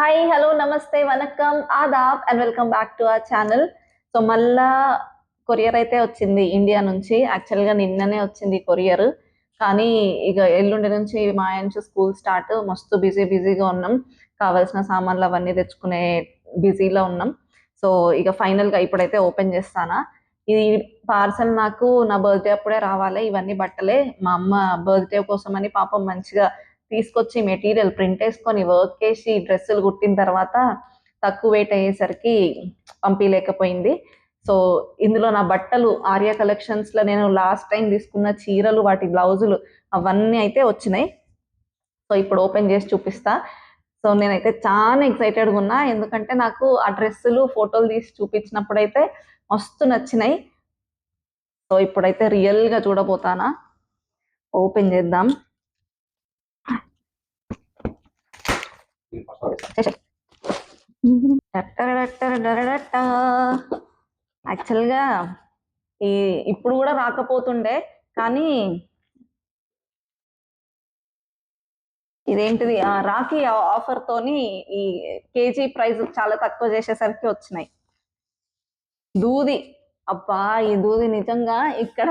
Hi hello నమస్తే వనక్కం Aadab and welcome back to our channel so మళ్ళా కొరియర్ అయితే వచ్చింది ఇండియా నుంచి. యాక్చువల్గా నిన్ననే వచ్చింది కొరియర్. కానీ ఇక ఎల్లుండి నుంచి మా నుంచి స్కూల్ స్టార్ట్ మస్తు బిజీ బిజీగా ఉన్నాం. కావాల్సిన సామాన్లు అవన్నీ తెచ్చుకునే బిజీలో ఉన్నాం. సో ఇక ఫైనల్గా ఇప్పుడైతే ఓపెన్ చేస్తానా. ఈ పార్సల్ నాకు నా బర్త్డే అప్పుడే రావాలి ఇవన్నీ బట్టలే. మా అమ్మ బర్త్డే కోసం అని పాపం మంచిగా తీసుకొచ్చి మెటీరియల్ ప్రింట్ వేసుకొని వర్క్ చేసి డ్రెస్సులు కుట్టిన తర్వాత తక్కువ వెయిట్ అయ్యేసరికి పంపించలేకపోయింది సో ఇందులో నా బట్టలు ఆర్యా కలెక్షన్స్లో నేను లాస్ట్ టైం తీసుకున్న చీరలు వాటి బ్లౌజులు అవన్నీ అయితే వచ్చినాయి. సో ఇప్పుడు ఓపెన్ చేసి చూపిస్తా. సో నేనైతే చాలా ఎక్సైటెడ్గా ఉన్నా ఎందుకంటే నాకు ఆ డ్రెస్సులు ఫోటోలు తీసి చూపించినప్పుడు అయితే మస్తు నచ్చినాయి. సో ఇప్పుడైతే రియల్గా చూడబోతానా? ఓపెన్ చేద్దాం. యాక్చువల్గా ఈ ఇప్పుడు కూడా రాకపోతుండే కానీ ఇదేంటిది ఆ రాఖీ ఆఫర్ తోని ఈ కేజీ ప్రైస్ చాలా తక్కువ చేసేసరికి వచ్చినాయి. దూది అబ్బా ఈ దూది నిజంగా ఇక్కడ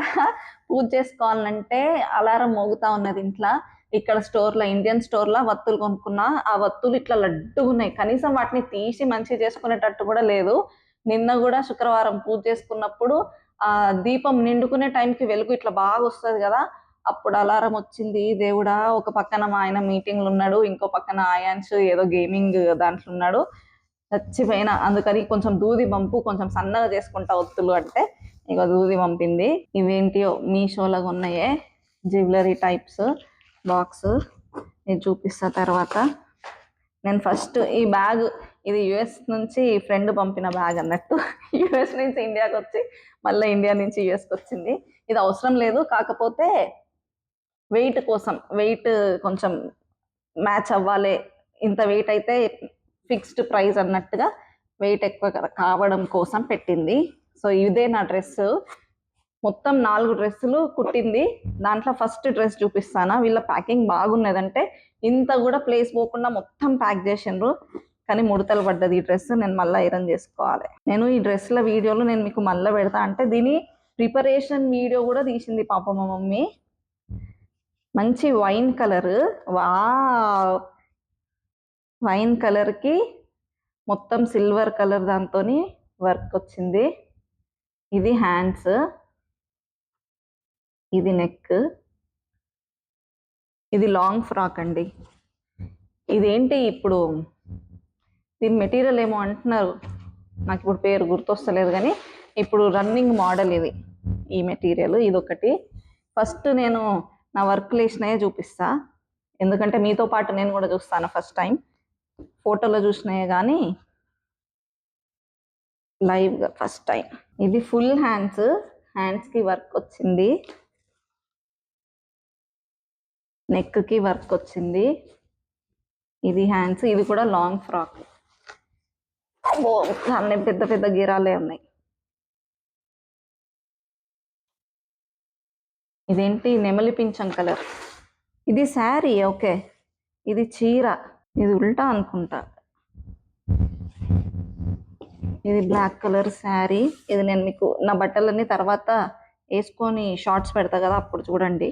పూజ చేసుకోవాలంటే అలారం మోగుతా ఉన్నది ఇంట్లో. ఇక్కడ స్టోర్లో ఇండియన్ స్టోర్లో వత్తులు కొనుక్కున్నా ఆ వత్తులు ఇట్లా లడ్డుగా ఉన్నాయి కనీసం వాటిని తీసి మంచి చేసుకునేటట్టు కూడా లేదు. నిన్న కూడా శుక్రవారం పూజ చేసుకున్నప్పుడు ఆ దీపం నిండుకునే టైంకి వెలుగు ఇట్లా బాగా వస్తుంది కదా. అప్పుడు అలారం వచ్చింది దేవుడా ఒక పక్కన మా ఆయన మీటింగ్లు ఉన్నాడు ఇంకో పక్కన ఆయాన్స్ ఏదో గేమింగ్ దాంట్లో ఉన్నాడు. చచ్చిపోయిన అందుకని కొంచెం దూది పంపు కొంచెం సన్నగా చేసుకుంటా ఒత్తులు అంటే ఇక దూది పంపింది. ఇవేంటియో మీషోలో ఉన్నాయే జ్యువెలరీ టైప్స్ బాక్స్. నేను చూపిస్తా తర్వాత. నేను ఫస్ట్ ఈ బ్యాగ్ ఇది యుఎస్ నుంచి ఫ్రెండ్ పంపిన బ్యాగ్ అన్నట్టు. యుఎస్ నుంచి ఇండియాకి వచ్చి మళ్ళీ ఇండియా నుంచి యుఎస్కి వచ్చింది. ఇది అవసరం లేదు కాకపోతే వెయిట్ కోసం వెయిట్ కొంచెం మ్యాచ్ అవ్వాలి. ఇంత వెయిట్ అయితే ఫిక్స్డ్ ప్రైస్ అన్నట్టుగా వెయిట్ ఎక్కువ కావడం కోసం పెట్టింది. సో ఇదే నా డ్రెస్ మొత్తం నాలుగు డ్రెస్సులు కుట్టింది. దాంట్లో ఫస్ట్ డ్రెస్ చూపిస్తాను. వీళ్ళ ప్యాకింగ్ బాగున్నదంటే ఇంత కూడా ప్లేస్ పోకుండా మొత్తం ప్యాక్ చేసిండ్రు. కానీ ముడతలు పడ్డది ఈ డ్రెస్ నేను మళ్ళీ ఐరన్ చేసుకోవాలి. నేను ఈ డ్రెస్ల వీడియోలు నేను మీకు మళ్ళీ పెడతా. అంటే దీని ప్రిపరేషన్ వీడియో కూడా తీసింది పాప మా మమ్మీ. మంచి వైన్ కలర్. వా వైన్ కలర్కి మొత్తం సిల్వర్ కలర్ దాంతో వర్క్ వచ్చింది. ఇది హ్యాండ్స్. ఇది నెక్. ఇది లాంగ్ ఫ్రాక్ అండి. ఇదేంటి ఇప్పుడు? దీని మెటీరియల్ ఏమో అంటున్నారు. నాకు ఇప్పుడు పేరు గుర్తొస్తలేదు కానీ ఇప్పుడు రన్నింగ్ మోడల్ ఇది ఈ మెటీరియల్ ఇది ఒకటి ఫస్ట్ నేను నా వర్క్ వేసినాయే చూపిస్తా. ఎందుకంటే మీతో పాటు నేను కూడా చూస్తాను ఫస్ట్ టైం. ఫోటోలో చూసినాయే కానీ లైవ్గా ఫస్ట్ టైం. ఇది ఫుల్ హ్యాండ్స్ హ్యాండ్స్కి వర్క్ వచ్చింది. నెక్కి వర్క్ వచ్చింది ఇది హ్యాండ్స్ ఇది కూడా లాంగ్ ఫ్రాక్. అన్ని పెద్ద పెద్ద గీరాలే ఉన్నాయి. ఇదేంటి? నెమలి పింఛం కలర్. ఇది శారీ ఓకే. ఇది చీర. ఇది ఉల్టా అనుకుంటా. ఇది బ్లాక్ కలర్ శారీ. ఇది నేను మీకు నా బట్టలన్నీ తర్వాత వేసుకొని షార్ట్స్ పెడతా కదా అప్పుడు చూడండి.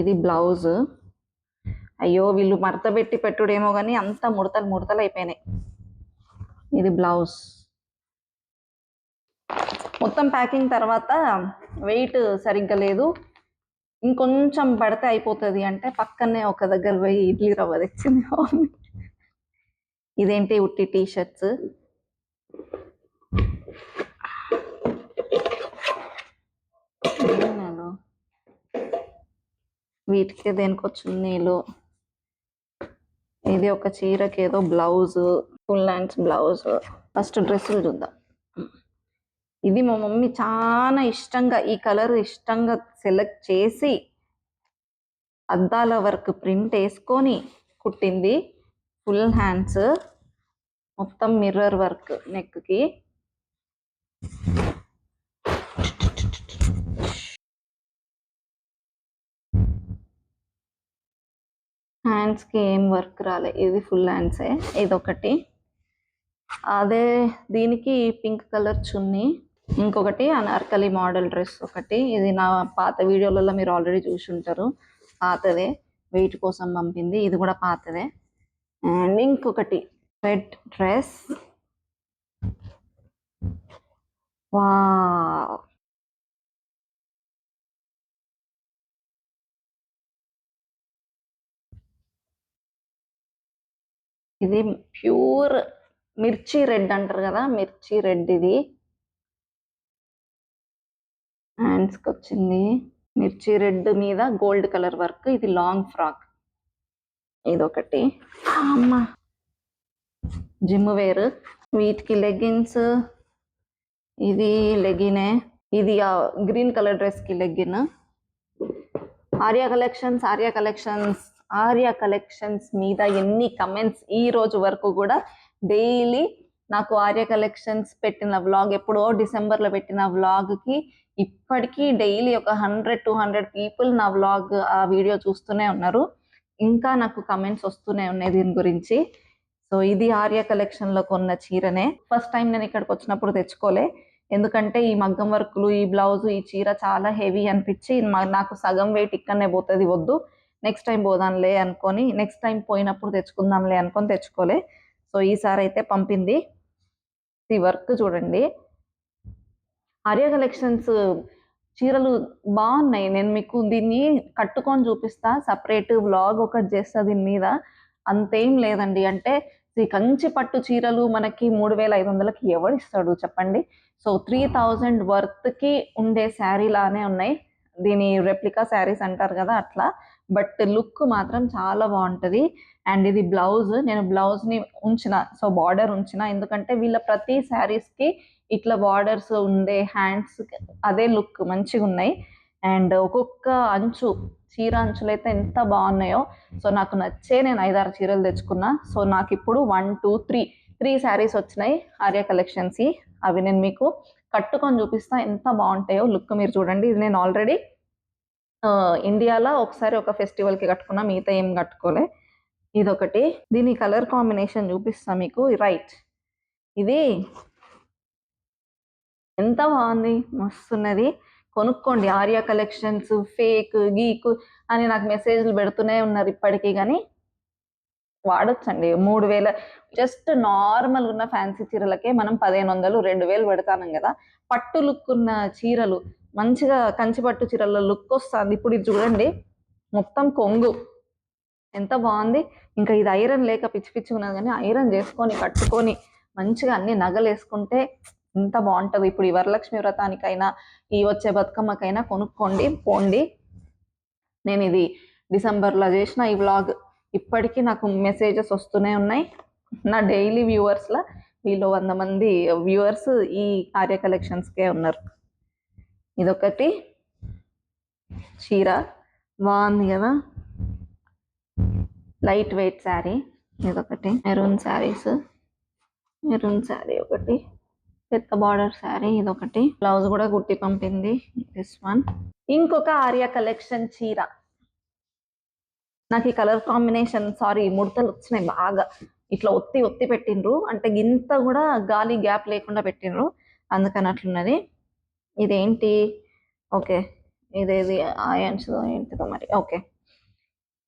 ఇది బ్లౌజ్. అయ్యో వీళ్ళు మడత పెట్టి పెట్టుడేమో కానీ అంత ముడతలు ముడతలు అయిపోయినాయి. ఇది బ్లౌజ్. మొత్తం ప్యాకింగ్ తర్వాత వెయిట్ సరిగ్గా లేదు. ఇంకొంచెం పడితే అయిపోతుంది అంటే పక్కనే ఒక దగ్గర పోయి ఇడ్లీ రవ్వ తెచ్చింది ఇదేంటి ఉట్టి టీ షర్ట్స్ వీటికి దేనికో చున్నీలు ఇది ఒక చీరకి ఏదో blouse full hands blouse. First డ్రెస్సులు చూద్దాం. ఇది మా మమ్మీ చాలా ఇష్టంగా ఈ కలర్ ఇష్టంగా సెలెక్ట్ చేసి అద్దాల వర్క్ ప్రింట్ వేసుకొని కుట్టింది. ఫుల్ హ్యాండ్స్ మొత్తం మిర్రర్ వర్క్ నెక్కి. హ్యాండ్స్కి ఏం వర్క్ రాలే. ఇది ఫుల్ హ్యాండ్సే. ఇదొకటి. అదే దీనికి పింక్ కలర్ చున్నీ. ఇంకొకటి అనార్కలి మోడల్ డ్రెస్ ఒకటి. ఇది నా పాత వీడియోలలో మీరు ఆల్రెడీ చూసి ఉంటారు పాతదే. వెయిట్ కోసం పంపింది. ఇది కూడా పాతదే. అండ్ ఇంకొకటి. Red dress. వా ఇది ప్యూర్ మిర్చి రెడ్ అంటారు కదా మిర్చి రెడ్ ఇది. హ్యాండ్స్కి వచ్చింది మిర్చి రెడ్ మీద గోల్డ్ కలర్ వర్క్ ఇది లాంగ్ ఫ్రాక్. ఇదొకటి. అమ్మ! Gym wear. వీటికి లెగ్గిన్స్. ఇది లెగినే ఇది గ్రీన్ కలర్ డ్రెస్కి legging. Arya collections Arya collections. Arya collections మీద ఎన్ని కమెంట్స్ ఈ రోజు వరకు కూడా డైలీ నాకు ఆర్య కలెక్షన్స్ పెట్టిన వ్లాగ్ ఎప్పుడో డిసెంబర్లో పెట్టిన వ్లాగ్కి ఇప్పటికీ డైలీ ఒక హండ్రెడ్ టూ హండ్రెడ్ పీపుల్ నా వ్లాగ్ ఆ వీడియో చూస్తూనే ఉన్నారు. ఇంకా నాకు కమెంట్స్ వస్తూనే ఉన్నాయి దీని గురించి. సో ఇది ఆర్య కలెక్షన్లో కొన్న చీరనే. ఫస్ట్ టైం నేను ఇక్కడికి వచ్చినప్పుడు తెచ్చుకోలే. ఎందుకంటే ఈ మగ్గం వర్క్లు ఈ బ్లౌజ్ ఈ చీర చాలా హెవీ అనిపించి నాకు సగం వెయిట్ ఇక్కడనే పోతుంది వద్దు. నెక్స్ట్ టైం పోదాంలే అనుకొని నెక్స్ట్ టైం పోయినప్పుడు తెచ్చుకుందాంలే అనుకొని తెచ్చుకోలే. సో ఈసారి అయితే పంపింది. ఈ వర్క్ చూడండి. ఆర్య కలెక్షన్స్ చీరలు బాగున్నాయి. నేను మీకు దీన్ని కట్టుకొని చూపిస్తా. సపరేట్ వ్లాగ్ ఒకటి చేస్తా దీని మీద. అంతేం లేదండి. అంటే ఈ కంచి పట్టు చీరలు మనకి మూడు వేల ఐదు వందలకి ఎవడిస్తాడు చెప్పండి? సో త్రీ థౌజండ్ వర్త్కి ఉండే శారీ లానే ఉన్నాయి. దీని రెప్లికా శారీస్ అంటారు కదా అట్లా. బట్ లుక్ మాత్రం చాలా బాగుంటుంది. అండ్ ఇది బ్లౌజ్ నేను బ్లౌజ్ని ఉంచిన సో బార్డర్ ఉంచిన ఎందుకంటే వీళ్ళ ప్రతి శారీస్కి ఇట్లా బార్డర్స్ ఉండే హ్యాండ్స్ అదే లుక్ మంచిగా ఉన్నాయి. అండ్ ఒక్కొక్క అంచు చీర అంచులు అయితే ఎంత బాగున్నాయో సో నాకు నచ్చే నేను ఐదారు చీరలు తెచ్చుకున్నా. సో నాకు ఇప్పుడు one two three three sarees వచ్చినాయి ఆర్య కలెక్షన్స్ అవి నేను మీకు కట్టుకొని చూపిస్తా ఎంత బాగుంటాయో లుక్ మీరు చూడండి. ఇది నేను ఆల్రెడీ ఇండియాలో ఒకసారి ఒక ఫెస్టివల్కి కట్టుకున్నా మిగతా ఏం కట్టుకోలే. ఇదొకటి. దీని కలర్ కాంబినేషన్ చూపిస్తా మీకు. రైట్. ఇది ఎంత బాగుంది. మస్తున్నది. కొనుక్కోండి. ఆర్యా కలెక్షన్స్ ఫేక్ గీక్ అని నాకు మెసేజ్లు పెడుతూనే ఉన్నారు ఇప్పటికీ కానీ వాడొచ్చండి. మూడు వేల జస్ట్ నార్మల్ ఉన్న ఫ్యాన్సీ చీరలకే మనం పదిహేను వందలు రెండు వేలు పెడతానం కదా. పట్టు లుక్ ఉన్న చీరలు. మంచిగా కంచిపట్టు చీరల లుక్ వస్తుంది. ఇప్పుడు ఇది చూడండి. మొత్తం కొంగు. ఎంత బాగుంది. ఇంకా ఇది ఐరన్ లేక పిచ్చి పిచ్చి ఉన్నది కానీ ఐరన్ చేసుకొని కట్టుకొని మంచిగా అన్ని నగలు వేసుకుంటే ఎంత బాగుంటుంది. ఇప్పుడు ఈ వరలక్ష్మి వ్రతానికైనా ఈ వచ్చే బతుకమ్మకైనా కొనుక్కోండి పోండి. నేను ఇది డిసెంబర్లో చేసిన ఈ వ్లాగ్ ఇప్పటికీ నాకు మెసేజెస్ వస్తూనే ఉన్నాయి. నా డైలీ వ్యూవర్స్లో వీళ్ళు వంద మంది వ్యూవర్స్ ఈ ఆర్య కలెక్షన్స్కే ఉన్నారు. ఇదొకటి. చీర. బాగుంది కదా? Light weight saree. ఇదొకటి. Maroon sarees. మెరూన్ శారీ ఒకటి. పెద్ద బార్డర్ శారీ ఇదొకటి. బ్లౌజ్ కూడా కుట్టి పంపింది. This one. ఇంకొక ఆర్య కలెక్షన్ చీర. నాకు ఈ కలర్ కాంబినేషన్ సారీ ముడతలు వచ్చినాయి బాగా. ఇట్లా ఒత్తి ఒత్తి పెట్టిండ్రు. అంటే గింత కూడా గాలి గ్యాప్ లేకుండా పెట్టిండ్రు. అందుకని అట్లున్నది. ఇదేంటి? ఓకే. ఇదేది ఆయన్స్ ఏంటిదో మరి. ఓకే.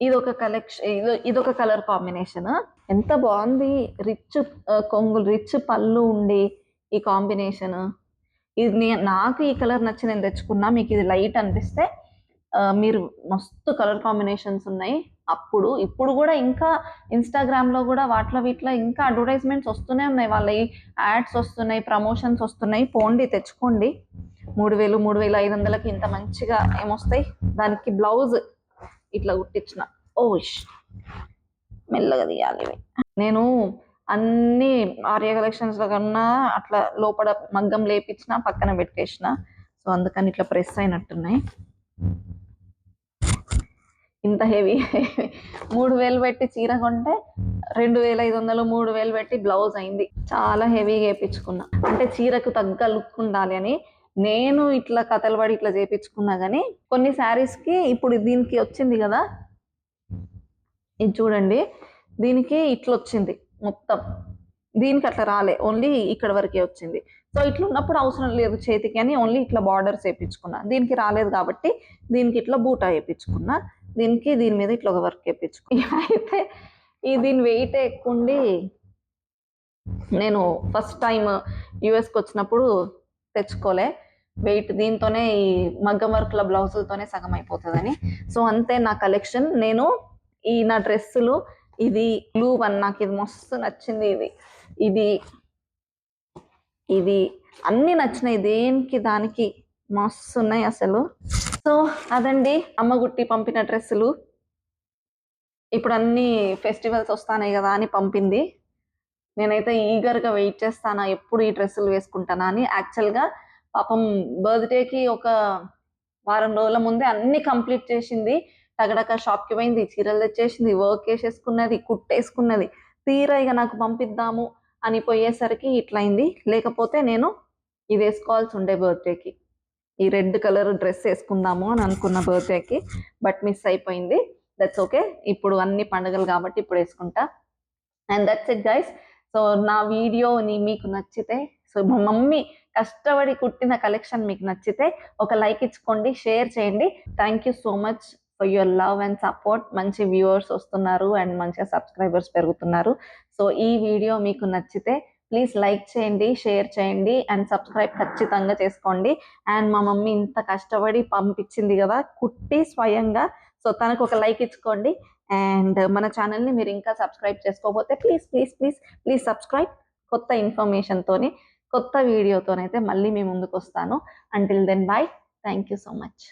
ఇది ఒక కలెక్షన్ ఇది ఇదొక కలర్ కాంబినేషన్? ఎంత బాగుంది. రిచ్ కొంగులు రిచ్ పళ్ళు ఉండి ఈ కాంబినేషన్. ఇది నాకు ఈ కలర్ నచ్చి నేను తెచ్చుకున్నా. మీకు ఇది లైట్ అనిపిస్తే మీరు మస్తు కలర్ కాంబినేషన్స్ ఉన్నాయి. అప్పుడు ఇప్పుడు కూడా ఇంకా ఇన్స్టాగ్రామ్లో కూడా వాటిలో వీటిలో ఇంకా అడ్వర్టైజ్మెంట్స్ వస్తూనే ఉన్నాయి. వాళ్ళ యాడ్స్ వస్తున్నాయి ప్రమోషన్స్ వస్తున్నాయి. పోండి తెచ్చుకోండి. మూడు వేలు మూడు వేలు ఐదు వందలకి ఇంత మంచిగా ఏమొస్తాయి? దానికి బ్లౌజ్ ఇట్లా కుట్టించిన. ఓ ఇష్. మెల్లగా తీయాలి నేను అన్ని ఆర్య కలెక్షన్స్లో కన్నా అట్లా లోపల మగ్గం లేపించిన పక్కన పెట్టేసిన. సో అందుకని ఇట్లా ప్రెస్ అయినట్టున్నాయి. ఇంత హెవీ. మూడు వేలు పెట్టి చీర కొంటే రెండు వేల ఐదు వందలు మూడు వేలు పెట్టి బ్లౌజ్ అయింది. చాలా హెవీగా వేయించుకున్నా అంటే చీరకు తగ్గ లుక్ ఉండాలి అని నేను ఇట్లా కథలు పడి ఇట్లా చేపించుకున్నా కానీ కొన్ని శారీస్కి ఇప్పుడు దీనికి వచ్చింది కదా. ఇది చూడండి. దీనికి ఇట్లా వచ్చింది మొత్తం. దీనికి అట్లా రాలే. ఓన్లీ ఇక్కడ వరకే వచ్చింది. సో ఇట్లా ఉన్నప్పుడు అవసరం లేదు చేతికి అని ఓన్లీ ఇట్లా బార్డర్స్ వేయించుకున్నా దీనికి రాలేదు కాబట్టి దీనికి ఇట్లా బూటా వేయించుకున్నా దీనికి దీని మీద ఇట్లా ఒక వర్క్ వేయించుకున్నా అయితే ఈ దీని వెయిట్ ఎక్కువ ఉండి నేను ఫస్ట్ టైం యుఎస్కి వచ్చినప్పుడు తెచ్చుకోలే. వెయిట్ దీంతోనే ఈ మగ్గం వర్క్ల బ్లౌజులతోనే సగం అయిపోతుందని. సో అంతే నా కలెక్షన్. నేను ఈ నా డ్రెస్సులు ఇది బ్లూ వన్ నాకు ఇది మస్తు నచ్చింది ఇది. ఇది ఇది అన్ని నచ్చినాయి. దేనికి దానికి మస్తు ఉన్నాయి అసలు. సో అదండి అమ్మ గుట్టి పంపిన డ్రెస్సులు. ఇప్పుడు అన్ని ఫెస్టివల్స్ వస్తాయి కదా అని పంపింది. నేనైతే ఈగర్గా వెయిట్ చేస్తానా ఎప్పుడు ఈ డ్రెస్సులు వేసుకుంటానా అని. యాక్చువల్గా పాపం బర్త్డేకి ఒక వారం రోజుల ముందే అన్ని కంప్లీట్ చేసింది. తగడక షాప్కి పోయింది చీరలు తెచ్చేసింది వర్క్ వేసేసుకున్నది కుట్టేసుకున్నది. తీరా ఇక నాకు పంపిద్దాము అని పోయేసరికి ఇట్లయింది. లేకపోతే నేను ఇది వేసుకోవాల్సి ఉండే బర్త్డేకి ఈ రెడ్ కలర్ డ్రెస్ వేసుకుందాము అని అనుకున్న బర్త్డేకి బట్ మిస్ అయిపోయింది. దట్స్ ఓకే ఇప్పుడు అన్ని పండుగలు కాబట్టి ఇప్పుడు వేసుకుంటా. And that's it guys so నా వీడియోని మీకు నచ్చితే సో మా మమ్మీ కష్టపడి కుట్టిన కలెక్షన్ మీకు నచ్చితే ఒక లైక్ ఇచ్చుకోండి షేర్ చేయండి. Thank you so much for your love and support మంచి వ్యూవర్స్ వస్తున్నారు అండ్ మంచిగా సబ్స్క్రైబర్స్ పెరుగుతున్నారు. సో ఈ వీడియో మీకు నచ్చితే ప్లీజ్ లైక్ చేయండి షేర్ చేయండి అండ్ సబ్స్క్రైబ్ ఖచ్చితంగా చేసుకోండి. అండ్ మా మమ్మీ ఇంత కష్టపడి పంపించింది కదా కుట్టి స్వయంగా. సో తనకు ఒక లైక్ ఇచ్చుకోండి. అండ్ మన ఛానల్ని మీరు ఇంకా సబ్స్క్రైబ్ చేసుకోకపోతే please please please please subscribe కొత్త ఇన్ఫర్మేషన్తోని కొత్త వీడియోతోనైతే మళ్ళీ మీ ముందుకు వస్తాను until then bye thank you so much